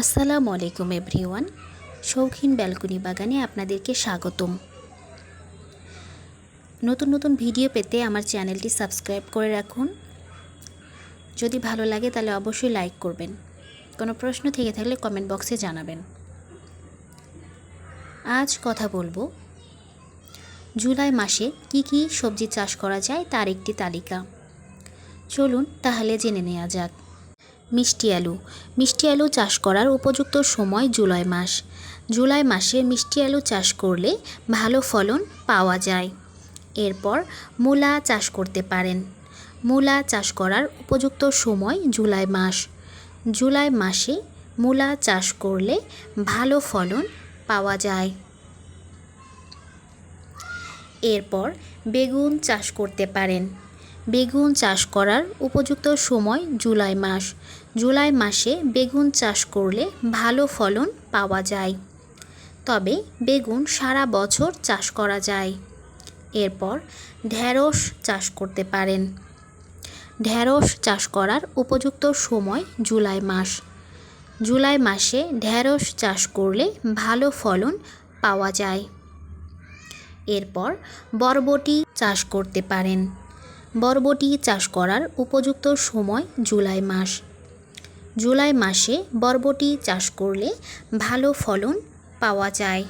আসসালামু আলাইকুম এভরিওয়ান। শৌখিন ব্যালকনি বাগানে আপনাদেরকে স্বাগতম। নতুন নতুন ভিডিও পেতে আমার চ্যানেলটি সাবস্ক্রাইব করে রাখুন। যদি ভালো লাগে তাহলে অবশ্যই লাইক করবেন। কোনো প্রশ্ন থেকে থাকলে কমেন্ট বক্সে জানাবেন। আজ কথা বলব, জুলাই মাসে কি কি সবজি চাষ করা যায় তার একটি তালিকা। চলুন তাহলে জেনে নেওয়া যাক। মিষ্টি আলু। মিষ্টি আলু চাষ করার উপযুক্ত সময় জুলাই মাস। জুলাই মাসে মিষ্টি আলু চাষ করলে ভালো ফলন পাওয়া যায়। এরপর মূলা চাষ করতে পারেন। মূলা চাষ করার উপযুক্ত সময় জুলাই মাস। জুলাই মাসে মূলা চাষ করলে ভালো ফলন পাওয়া যায়। এরপর বেগুন চাষ করতে পারেন। বেগুন চাষ করার উপযুক্ত সময় জুলাই মাস। জুলাই মাসে বেগুন চাষ করলে ভালো ফলন পাওয়া যায়। তবে বেগুন সারা বছর চাষ করা যায়। এরপর ঢ্যাঁড়স চাষ করতে পারেন। ঢ্যাঁড়স চাষ করার উপযুক্ত সময় জুলাই মাস। জুলাই মাসে ঢ্যাঁড়স চাষ করলে ভালো ফলন পাওয়া যায়। এরপর বরবটি চাষ করতে পারেন। বরবটি চাষ করার উপযুক্ত সময় জুলাই মাস। জুলাই মাসে বরবটি চাষ করলে ভালো ফলন পাওয়া যায়।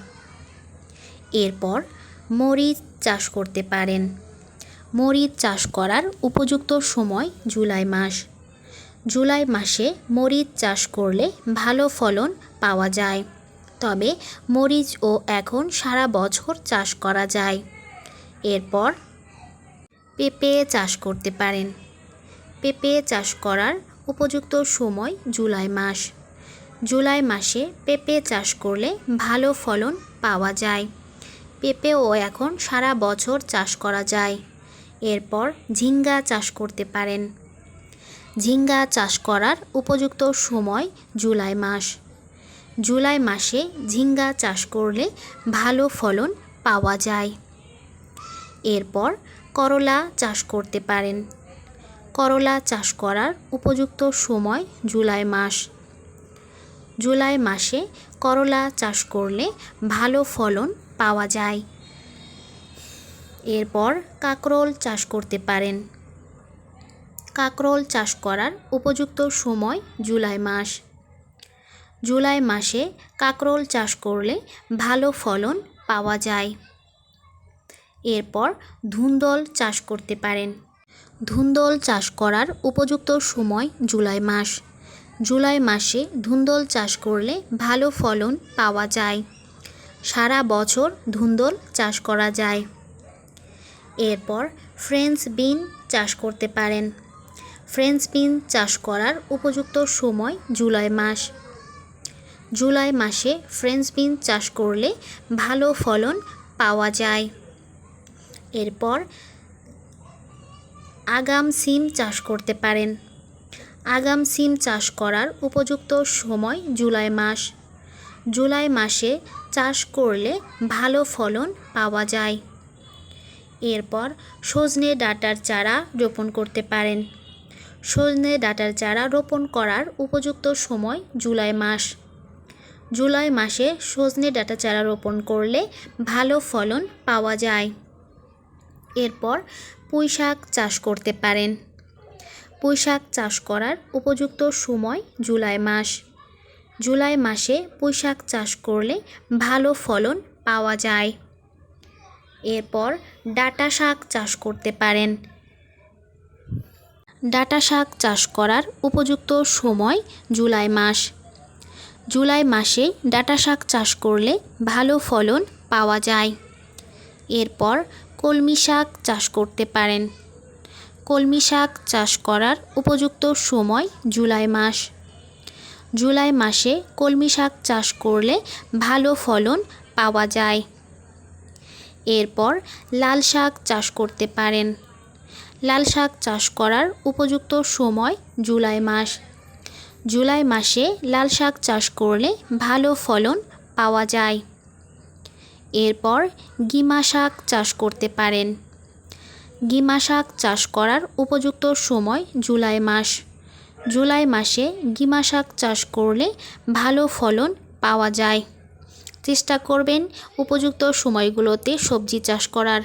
এরপর মরিচ চাষ করতে পারেন। মরিচ চাষ করার উপযুক্ত সময় জুলাই মাস। জুলাই মাসে মরিচ চাষ করলে ভালো ফলন পাওয়া যায়। তবে মরিচ ও এখন সারা বছর চাষ করা যায়। এরপর পেঁপে চাষ করতে পারেন। পেঁপে চাষ করার উপযুক্ত সময় জুলাই মাস। জুলাই মাসে পেঁপে চাষ করলে ভালো ফলন পাওয়া যায়। পেঁপেও এখন সারা বছর চাষ করা যায়। এরপর ঝিঙ্গা চাষ করতে পারেন। ঝিঙ্গা চাষ করার উপযুক্ত সময় জুলাই মাস। জুলাই মাসে ঝিঙ্গা চাষ করলে ভালো ফলন পাওয়া যায়। এরপর করলা চাষ করতে পারেন। করলা চাষ করার উপযুক্ত সময় জুলাই মাস। জুলাই মাসে করলা চাষ করলে ভালো ফলন পাওয়া যায়। এরপর কাঁকরোল চাষ করতে পারেন। কাঁকরোল চাষ করার উপযুক্ত সময় জুলাই মাস। জুলাই মাসে কাঁকরোল চাষ করলে ভালো ফলন পাওয়া যায়। এরপর ধুন্দল চাষ করতে পারেন। ধুন্দল চাষ করার উপযুক্ত সময় জুলাই মাস। জুলাই মাসে ধুন্দল চাষ করলে ভালো ফলন পাওয়া যায়। সারা বছর ধুন্দল চাষ করা যায়। এরপর ফ্রেঞ্চ বিন চাষ করতে পারেন। ফ্রেঞ্চ বিন চাষ করার উপযুক্ত সময় জুলাই মাস। জুলাই মাসে ফ্রেঞ্চ বিন চাষ করলে ভালো ফলন পাওয়া যায়। এরপর আগাম সিম চাষ করতে পারেন। আগাম সিম চাষ করার উপযুক্ত সময় জুলাই মাস। জুলাই মাসে চাষ করলে ভালো ফলন পাওয়া যায়। এরপর সজনে ডাটার চারা রোপণ করতে পারেন। সজনে ডাটার চারা রোপণ করার উপযুক্ত সময় জুলাই মাস। জুলাই মাসে সজনে ডাটা চারা রোপণ করলে ভালো ফলন পাওয়া যায়। এরপর পুঁই শাক চাষ করতে পারেন। পুঁই শাক চাষ করার উপযুক্ত সময় জুলাই মাস। জুলাই মাসে পুঁই শাক চাষ করলে ভালো ফলন পাওয়া যায়। এরপর ডাটা শাক চাষ করতে পারেন। ডাটা শাক চাষ করার উপযুক্ত সময় জুলাই মাস। জুলাই মাসে ডাটা শাক চাষ করলে ভালো ফলন পাওয়া যায়। এরপর কলমি শাক চাষ করতে পারেন। কলমি শাক চাষ করার উপযুক্ত সময় জুলাই মাস। জুলাই মাসে কলমি শাক চাষ করলে ভালো ফলন পাওয়া যায়। এরপর লাল শাক চাষ করতে পারেন। লাল শাক চাষ করার উপযুক্ত সময় জুলাই মাস। জুলাই মাসে লাল শাক চাষ করলে ভালো ফলন পাওয়া যায়। এরপর গিমা শাক চাষ করতে পারেন। গিমা শাক চাষ করার উপযুক্ত সময় জুলাই মাস। জুলাই মাসে গিমা শাক চাষ করলে ভালো ফলন পাওয়া যায়। চেষ্টা করবেন উপযুক্ত সময়গুলোতে সবজি চাষ করার।